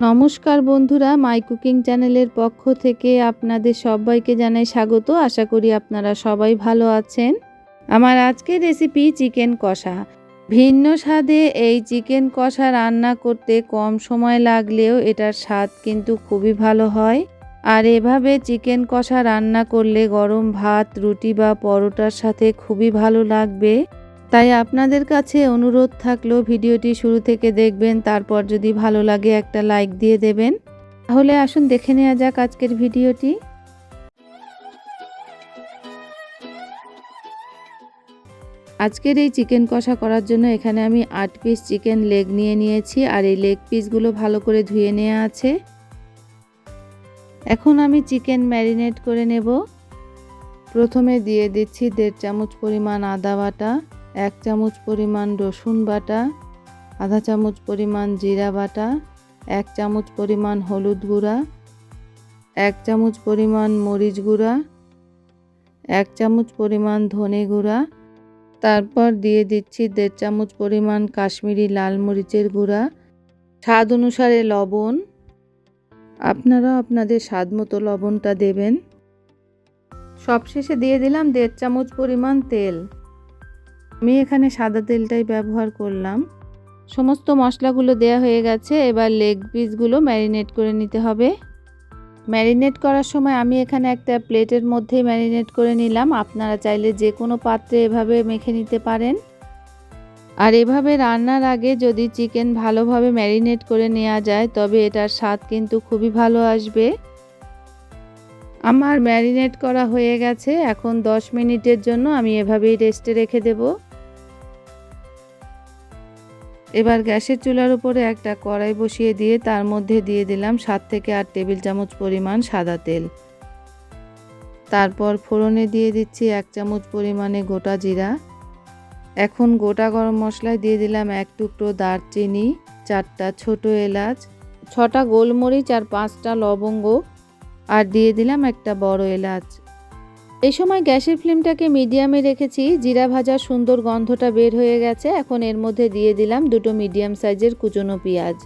নমস্কার বন্ধুরা, my cooking চ্যানেলের পক্ষ থেকে আপনাদের সবাইকে জানাই স্বাগত। আশা করি আপনারা সবাই ভালো আছেন। আমার আজকের রেসিপি চিকেন কষা। ভিন্ন স্বাদে এই চিকেন কষা রান্না করতে কম সময় লাগলেও এটার স্বাদ কিন্তু খুবই ভালো হয়। আর এভাবে চিকেন কষা রান্না করলে গরম ভাত, রুটি বা পরোটার সাথে খুবই ভালো লাগবে। তাই আপনাদের কাছে অনুরোধ থাকল ভিডিওটি শুরু থেকে দেখবেন, তারপর যদি ভালো লাগে একটা লাইক দিয়ে দেবেন। তাহলে আসুন দেখে নেওয়া যাক আজকের ভিডিওটি। আজকের এই চিকেন কষা করার জন্য এখানে আমি আট পিস চিকেন লেগ নিয়ে নিয়েছি, আর এই লেগ পিসগুলো ভালো করে ধুয়ে নেওয়া আছে। এখন আমি চিকেন ম্যারিনেট করে নেব। প্রথমে দিয়ে দিচ্ছি দেড় চামচ পরিমাণ আদা বাটা। এক চামচ পরিমাণ রসুন বাটা, আধা চামচ পরিমাণ জিরা বাটা, এক চামচ পরিমাণ হলুদ গুঁড়া, এক চামচ পরিমাণ মরিচ গুঁড়া, এক চামচ পরিমাণ ধনে গুঁড়া, তারপর দিয়ে দিচ্ছি দেড় চামচ পরিমাণ কাশ্মীরি লাল মরিচের গুঁড়া। স্বাদ অনুসারে লবণ। আপনারা আপনাদের স্বাদ মতো লবণটা দেবেন। সবশেষে দিয়ে দিলাম দেড় চামচ পরিমাণ তেল। আমি এখানে সাদা তেলটাই ব্যবহার করলাম। সমস্ত মশলাগুলো দেয়া হয়ে গেছে, এবার লেগ পিসগুলো ম্যারিনেট করে নিতে হবে। ম্যারিনেট করার সময় আমি এখানে একটা প্লেটের মধ্যেই ম্যারিনেট করে নিলাম। আপনারা চাইলে যে কোনো পাত্রে এভাবে মেখে নিতে পারেন। আর এভাবে রান্নার আগে যদি চিকেন ভালোভাবে ম্যারিনেট করে নেওয়া যায়, তবে এটার স্বাদ কিন্তু খুবই ভালো আসবে। আমার ম্যারিনেট করা হয়ে গেছে। এখন 10 মিনিটের জন্য আমি এভাবেই রেস্টে রেখে দেবো। এবার গ্যাসের চুলার উপরে একটা কড়াই বসিয়ে দিয়ে তার মধ্যে দিয়ে দিলাম সাত থেকে আট টেবিল চামচ পরিমাণ সাদা তেল। তারপর ফোড়নে দিয়ে দিচ্ছি এক চামচ পরিমাণে গোটা জিরা। এখন গোটা গরম মশলায় দিয়ে দিলাম এক টুকরো দারচিনি, চারটা ছোট এলাচ, ছটা গোলমরিচ আর পাঁচটা লবঙ্গ। আর দিয়ে দিলাম একটা বড় এলাচ। এই সময় গ্যাসের ফ্লেমটাকে মিডিয়ামে রেখেছি, জিরা ভাজা সুন্দর গন্ধটা বের হয়ে গেছে, এখন এর মধ্যে দিয়ে দিলাম দুটো মিডিয়াম সাইজের কুচনো পেঁয়াজ।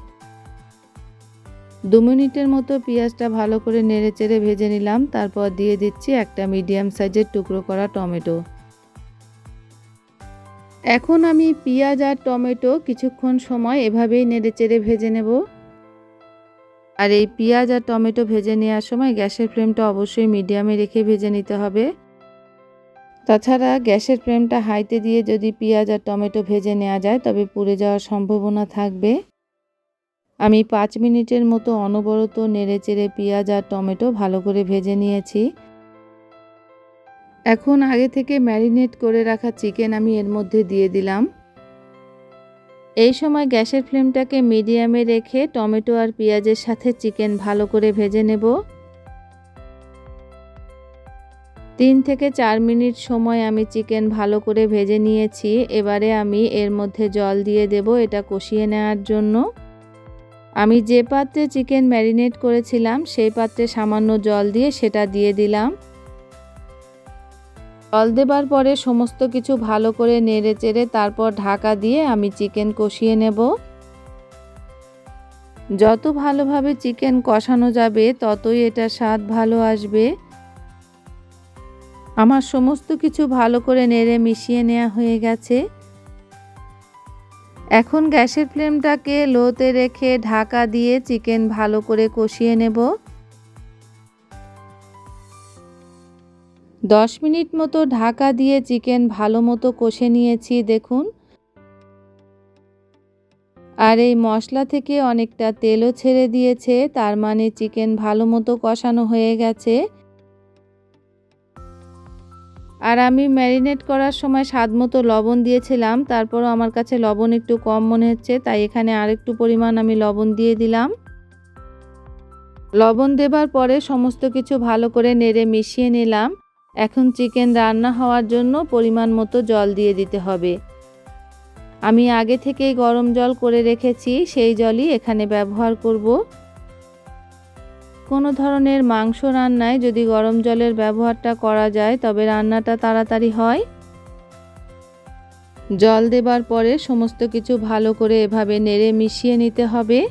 দু মিনিটের মতো পেঁয়াজটা ভালো করে নেড়ে চেড়ে ভেজে নিলাম, তারপর দিয়ে দিচ্ছি একটা মিডিয়াম সাইজের টুকরো করা টমেটো। এখন আমি পেঁয়াজ আর টমেটো কিছুক্ষণ সময় এভাবেই নেড়ে চেড়ে ভেজে নেব। আর এই পেঁয়াজ আর টমেটো ভেজে নেওয়ার সময় গ্যাসের ফ্লেমটা অবশ্যই মিডিয়ামে রেখে ভেজে নিতে হবে। তাছাড়া গ্যাসের ফ্লেমটা হাইতে দিয়ে যদি পেঁয়াজ আর টমেটো ভেজে নেওয়া যায়, তবে পুড়ে যাওয়ার সম্ভাবনা থাকবে। আমি পাঁচ মিনিটের মতো অনবরত নেড়ে চেড়ে পেঁয়াজ আর টমেটো ভালো করে ভেজে নিয়েছি। এখন আগে থেকে ম্যারিনেট করে রাখা চিকেন আমি এর মধ্যে দিয়ে দিলাম। এই সময় গ্যাসের ফ্লেমটাকে মিডিয়ামে রেখে টমেটো আর পেঁয়াজের সাথে চিকেন ভালো করে ভেজে নেব। তিন থেকে চার মিনিট সময় আমি চিকেন ভালো করে ভেজে নিয়েছি। এবারে আমি এর মধ্যে জল দিয়ে দেব এটা কষিয়ে নেওয়ার জন্য। আমি যে পাত্রে চিকেন ম্যারিনেট করেছিলাম, সেই পাত্রে সামান্য জল দিয়ে সেটা দিয়ে দিলাম। জল দেবার পরে সমস্ত কিছু ভালো করে নেড়ে চেড়ে তারপর ঢাকা দিয়ে আমি চিকেন কষিয়ে নেব। যত ভালোভাবে চিকেন কষানো যাবে, ততই এটা স্বাদ ভালো আসবে। আমার সমস্ত কিছু ভালো করে নেড়ে মিশিয়ে নেওয়া হয়ে গেছে। এখন গ্যাসের ফ্লেমটাকে লোতে রেখে ঢাকা দিয়ে চিকেন ভালো করে কষিয়ে নেব। দশ মিনিট মতো ঢাকা দিয়ে চিকেন ভালো মতো কষে নিয়েছি, দেখুন। আর এই মশলা থেকে অনেকটা তেলও ছেড়ে দিয়েছে, তার মানে চিকেন ভালো মতো কষানো হয়ে গেছে। আর আমি ম্যারিনেট করার সময় স্বাদ মতো লবণ দিয়েছিলাম, তারপরও আমার কাছে লবণ একটু কম মনে হচ্ছে, তাই এখানে আরেকটু পরিমাণ আমি লবণ দিয়ে দিলাম। লবণ দেবার পরে সমস্ত কিছু ভালো করে নেড়ে মিশিয়ে নিলাম। এখন চিকেন রান্না হওয়ার জন্য পরিমাণ মতো জল দিয়ে দিতে হবে। আমি আগে থেকেই গরম জল করে রেখেছি, সেই জলই এখানে ব্যবহার করব। কোনো ধরনের মাংস রান্নায় যদি গরম জলের ব্যবহারটা করা যায়, তবে রান্নাটা তাড়াতাড়ি হয়। জল দেবার পরে সমস্ত কিছু ভালো করে এভাবে নেড়ে মিশিয়ে নিতে হবে।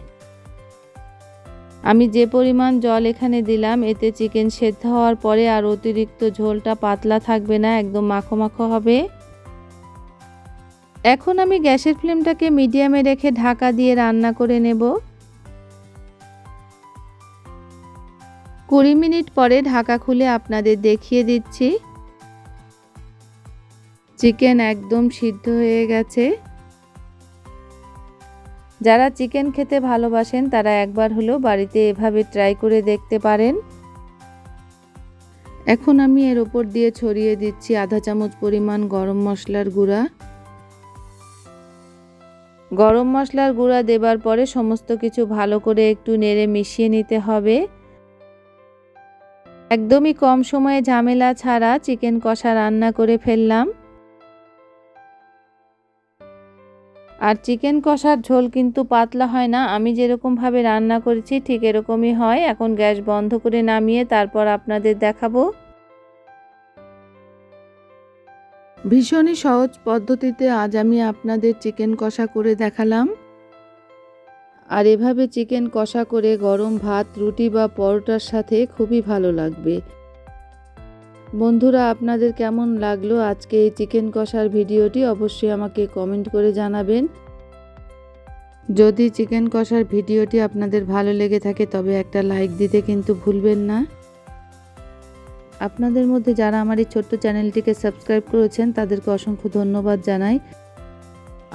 আমি যে পরিমাণ জল এখানে দিলাম, এতে চিকেন সেদ্ধ হওয়ার পরে আর অতিরিক্ত ঝোলটা পাতলা থাকবে না, একদম মাখো মাখো হবে। এখন আমি গ্যাসের ফ্লেমটাকে মিডিয়ামে রেখে ঢাকা দিয়ে রান্না করে নেব। কুড়ি মিনিট পরে ঢাকা খুলে আপনাদের দেখিয়ে দিচ্ছি। চিকেন একদম সিদ্ধ হয়ে গেছে। যারা চিকেন খেতে ভালোবাসেন, তারা একবার হলেও বাড়িতে এভাবে ট্রাই করে দেখতে পারেন। এখন আমি এর ওপর দিয়ে ছড়িয়ে দিচ্ছি আধা চামচ পরিমাণ গরম মশলার গুঁড়া। গরম মশলার গুঁড়া দেবার পরে সমস্ত কিছু ভালো করে একটু নেড়ে মিশিয়ে নিতে হবে। একদমই কম সময়ে ঝামেলা ছাড়া চিকেন কষা রান্না করে ফেললাম। আর চিকেন কষার ঝোল কিন্তু পাতলা হয় না। আমি যেরকমভাবে রান্না করেছি ঠিক এরকমই হয়। এখন গ্যাস বন্ধ করে নামিয়ে তারপর আপনাদের দেখাবো। ভীষণই সহজ পদ্ধতিতে আজ আমি আপনাদের চিকেন কষা করে দেখালাম। আর এভাবে চিকেন কষা করে গরম ভাত, রুটি বা পরোটার সাথে খুবই ভালো লাগবে। বন্ধুরা, আপনাদের কেমন লাগল আজকে এই চিকেন কষার ভিডিওটি? অবশ্যই আমাকে কমেন্ট করে জানাবেন। যদি চিকেন কষার ভিডিওটি আপনাদের ভালো লেগে থাকে, তবে একটা লাইক দিতে কিন্তু ভুলবেন না। আপনাদের মধ্যে যারা আমার এই ছোট্ট চ্যানেলটিকে সাবস্ক্রাইব করেছেন, তাদেরকে অসংখ্য ধন্যবাদ জানাই।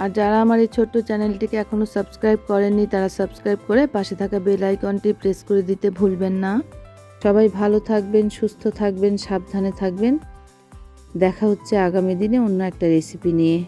আর যারা আমার এই ছোট্ট চ্যানেলটিকে এখনও সাবস্ক্রাইব করেননি, তারা সাবস্ক্রাইব করে পাশে থাকা বেল আইকনটি প্রেস করে দিতে ভুলবেন না। সবাই ভালো থাকবেন, সুস্থ থাকবেন, সাবধানে থাকবেন। দেখা হচ্ছে আগামী দিনে অন্য একটা রেসিপি নিয়ে।